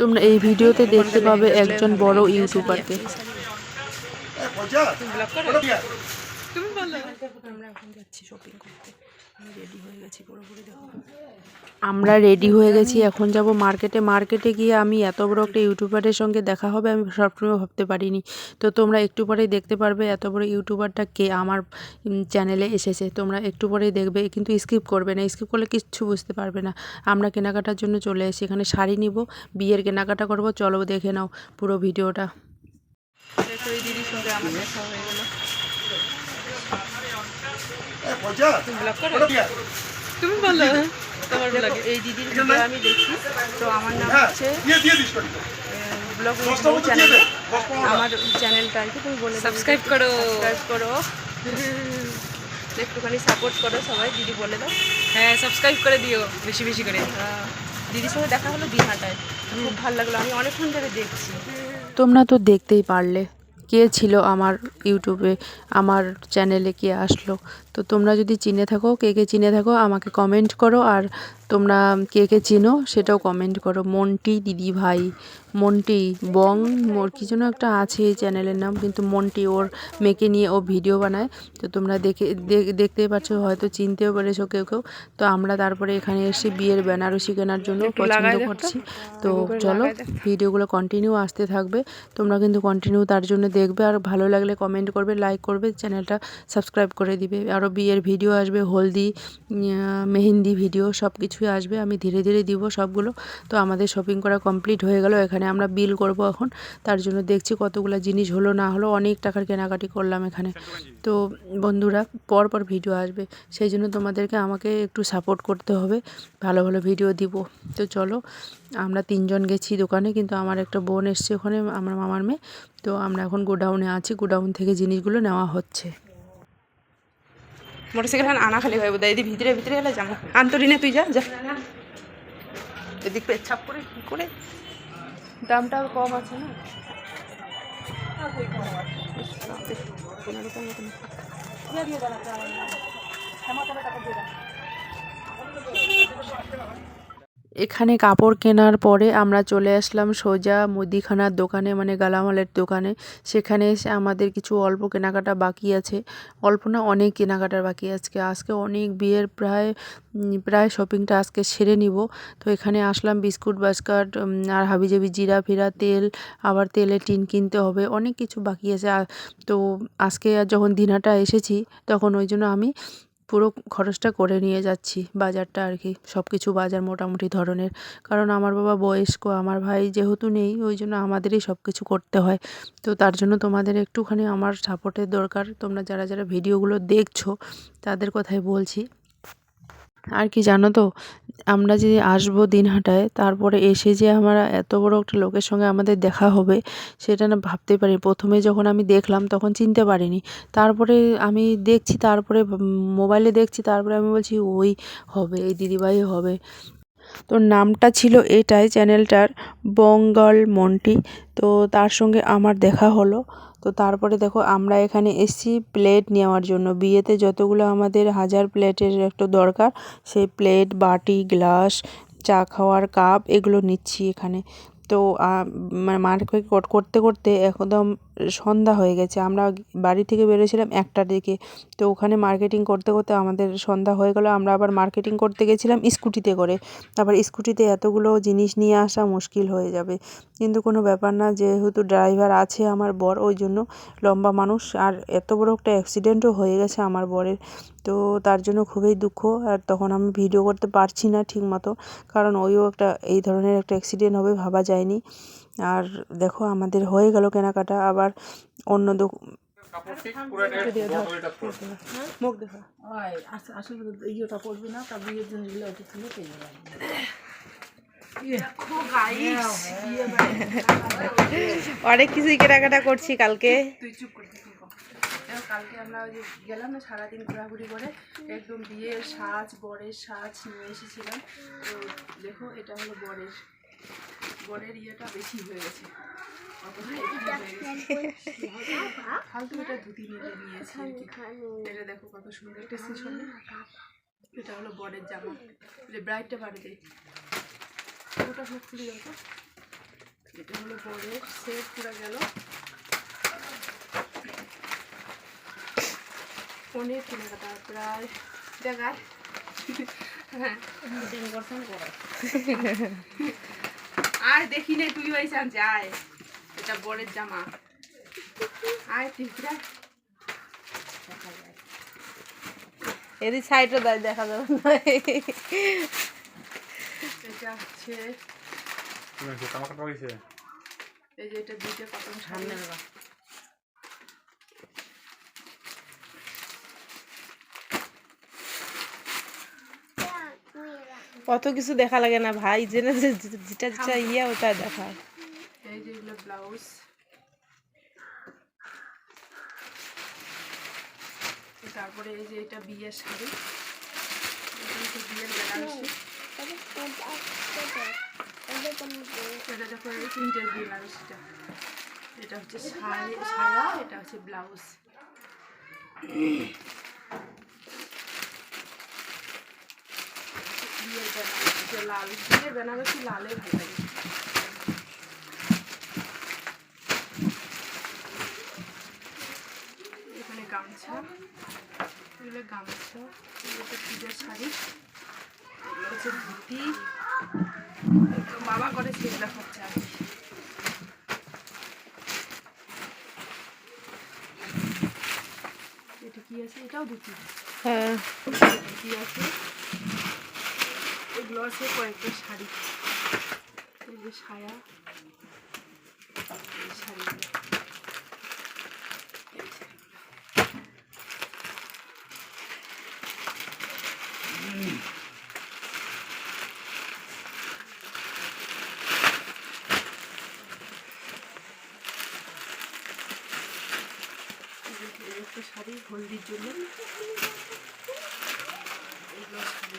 তোমরা এই ভিডিওতে দেখতে পাবে একজন বড় ইউটিউবারকে। তুমি আমরা এখন যাচ্ছি শপিং করতে রেডি হয়ে গেছি পুরোপুরি দেখো। আমরা রেডি হয়ে গেছি এখন যাব মার্কেটে মার্কেটে গিয়ে আমি এত বড় একটা ইউটিউবারের সঙ্গে দেখা হবে আমি সবসময় ভাবতে পারিনি। তো তোমরা একটু পরেই দেখতে পারবে এত বড় ইউটিউবারটা কে আমার চ্যানেলে এসেছে। তোমরা একটু পরেই দেখবে কিন্তু স্কিপ করবে না। স্কিপ করলে কিচ্ছু বুঝতে পারবে না। আমরা কেনাকাটার জন্য চলে এসেছি এখানে শাড়ি নিব বিয়ের কেনাকাটা করব। চলো দেখে নাও পুরো ভিডিওটা। দিদির সঙ্গে আমার দেখা হয়ে গেল। তুমি বলো তোমার ব্লগে এই দিদির ভিডিও আমি দেখি তো আমার নাম হচ্ছে ব্লগ চ্যানেলে আমার চ্যানেলটা আর কি তুমি বলে সাবস্ক্রাইব করো। সাবস্ক্রাইব করো। একটুখানি সাপোর্ট করো সবাই দিদি বলে দাও। হ্যাঁ সাবস্ক্রাইব করে দিও বেশি বেশি করে। দিদির সঙ্গে দেখা হলো দিনহাটায় খুব ভালো লাগল আমি অনেকক্ষণ ধরে দেখছি। তোমরা তো দেখতেই পারলে। কে ছিল আমার ইউটিউবে, আমার চ্যানেলে কে আসলো? তো তোমরা যদি চিনে থাকো, কে কে চিনে থাকো, আমাকে কমেন্ট করো আর তোমরা কে কে চিনো সেটাও কমেন্ট করো। মন্টি দিদি ভাই মন্টি বং মোর কি যেন একটা আছে এই চ্যানেলের নাম কিন্তু মন্টি ওর মেয়েকে নিয়ে ও ভিডিও বানায়। তো তোমরা দেখে দেখতেই পাচ্ছ হয়তো চিনতেও পেরেছ কেউ কেউ। তো আমরা তারপরে এখানে এসে বিয়ের বেনারসি কেনার জন্য পছন্দ করছি। তো চলো ভিডিওগুলো কন্টিনিউ আসতে থাকবে। তোমরা কিন্তু কন্টিনিউ তার জন্য দেখবে। আর ভালো লাগলে কমেন্ট করবে লাইক করবে চ্যানেলটা সাবস্ক্রাইব করে দিবে। আরও বিয়ের ভিডিও আসবে হলদি মেহেন্দি ভিডিও সব কিছুই আসবে, আমি ধীরে ধীরে দিব সবগুলো। তো আমাদের শপিং করা কমপ্লিট হয়ে গেল, এখানে আমরা বিল করব এখন। তার জন্য দেখছি কতগুলো জিনিস হলো, না হলো, অনেক টাকার কেনাকাটি করলাম এখানে। তো বন্ধুরা পর পর ভিডিও আসবে। সেই জন্য তোমাদেরকে আমাকে একটু সাপোর্ট করতে হবে। ভালো ভালো ভিডিও দিব। তো চলো, আমরা তিনজন গেছি দোকানে, কিন্তু আমার একটা বোন এসছে ওখানে, আমার মামার মেয়ে। তো আমরা এখন গোডাউনে আছি গোডাউন থেকে জিনিসগুলো নেওয়া হচ্ছে। মোটরসাইকেল আনা খালি হয়ে বোধ এদিকে ভিতরে ভিতরে গেলে যাব। আন্তরি না তুই যা যা। এদিক পেচ্ছাপ করে কী করে? দামটাও কম আছে না? এখানে কাপড় কেনার পরে আমরা চলে আসলাম সোজা মুদিখানার দোকানে মানে গালামালের দোকানে। সেখানে এসে আমাদের কিছু অল্প কেনাকাটা বাকি আছে। অল্প না, অনেক কেনাকাটার বাকি আজকে। আজকে অনেক বিয়ের প্রায় প্রায় শপিংটা আজকে সেরে নিব। তো এখানে আসলাম বিস্কুট, বাস্কাট আর হাবিজাবি জিরা, ফিরা তেল, আবার তেলের টিন কিনতে হবে। অনেক কিছু বাকি আছে। তো আজকে যখন দিনাটা এসেছি, তখন ওই জন্য আমি পুরো খরচটা করে নিয়ে যাচ্ছি বাজারটা আর কি। সব কিছু বাজার মোটামুটি ধরনের। কারণ আমার বাবা বয়স্ক, আমার ভাই যেহেতু নেই, ওই জন্য আমাদেরই সব কিছু করতে হয়। তো তার জন্য তোমাদের একটুখানি আমার সাপোর্টের দরকার। তোমরা যারা যারা ভিডিওগুলো দেখছ, তাদের কথাই বলছি। আর কি জানো তো? আমরা যে আসব দিনহাটায়, তারপরে এসে যে আমরা এত বড় একটা লোকের সঙ্গে আমাদের দেখা হবে, সেটা না ভাবতে পারি প্রথমে যখন আমি দেখলাম, তখন চিনতে পারিনি। তারপরে আমি দেখছি, তারপরে মোবাইলে দেখছি, তারপরে আমি বলছি, ওই হবে, এই দিদিভাই হবে। তো নামটা ছিল এটাই, চ্যানেলটার, বঙ্গল মন্টি। তো তার সঙ্গে আমার দেখা হলো। তো তারপরে দেখো আমরা এখানে এসছি প্লেট নেওয়ার জন্য। বিয়েতে যতগুলো আমাদের হাজার প্লেটের একটু দরকার, সেই প্লেট, বাটি, গ্লাস, চা খাওয়ার কাপ, এগুলো নিচ্ছি এখানে। তো মানে মার্কেট করতে করতে একদম সন্ধ্যা হয়ে গেছে। আমরা বাড়ি থেকে বেরোছিলাম একটার দিকে। তো ওখানে মার্কেটিং করতে করতে আমাদের সন্ধ্যা হয়ে গেলো। আমরা আবার মার্কেটিং করতে গেছিলাম স্কুটিতে করে। তারপর স্কুটিতে এতগুলো জিনিস নিয়ে আসা মুশকিল হয়ে যাবে। কিন্তু কোনো ব্যাপার না, যেহেতু ড্রাইভার আছে আমার বর, ওই জন্য লম্বা মানুষ। আর এত বড় একটা অ্যাক্সিডেন্টও হয়ে গেছে আমার বরের। তো তার জন্য খুবই দুঃখ। আর তখন আমি ভিডিও করতে পারছি না ঠিক মতো কারণ ওইও একটা, এই ধরনের একটা অ্যাক্সিডেন্ট হবে ভাবা যায়নি। আর দেখো আমাদের হয়ে গেল কেনাকাটা আবার অন্য দোক মুখ দেখো। অনেক কিছুই কেনাকাটা করছি কালকে। দেখো, কালকে আমরা ওই যে গেলাম না সারাদিন ঘোরাঘুরি করে একদম বিয়ের সাজ বরের সাজ নিয়ে এসেছিলাম। তো দেখো এটা হলো বরের বরের ইয়েটা বেশি হয়ে গেছে। ফালতু এটা ধুতি নিয়ে নিয়েছি এটা দেখো কত সুন্দর একটা এটা হলো বরের জামা। যে ব্রাইডটা বাড়িতে। ওটা সব খুলে দেখো এটা হলো বরের সেট পুরো গেল। অনেক কেনাকাটা প্রায় জায়গায়। হ্যাঁ। আয় দেখি নাই তুই ওই আনছে আয়। এটা বরের জামা। আয় তুই প্রায় এদিক সাইডে দেয় দেখা যাবে না। এটা হচ্ছে এই যে এটা দুইটা কত সামনে অত কিছু দেখা লাগে না ভাই জেনে যেটা যেটা ইয়ে ওটা দেখা। এই যে এগুলো ব্লাউজ তারপরে এই যে এটা বিয়ের শাড়ি। বিয়ের এটা হচ্ছে শাড়ি সায়া এটা হচ্ছে ব্লাউজ বেনারসি লাল বিয়ের বেনারসি লালে ভালো লাগে এখানে গামছা এগুলো গামছা এগুলো পুজোর শাড়ি এগুলো হচ্ছে ধুতি। বাবা করে সেগুলো হচ্ছে আর এটা কি আছে? এটাও ধুতি। হ্যাঁ। ধুতি আছে? এগুলো আছে কয়েকটা শাড়ি। এই সায়া এই একটা শাড়ি। হলদির জন্য এগুলো শাড়ি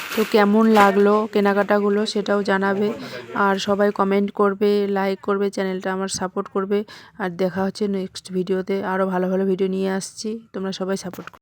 তো কেমন লাগল কেনাকাটাগুলো সেটাও জানাবে। আর সবাই কমেন্ট করবে লাইক করবে চ্যানেলটা আমার সাপোর্ট করবে। আর দেখা হচ্ছে নেক্সট ভিডিওতে আরও ভালো ভালো ভিডিও নিয়ে আসছি। তোমরা সবাই সাপোর্ট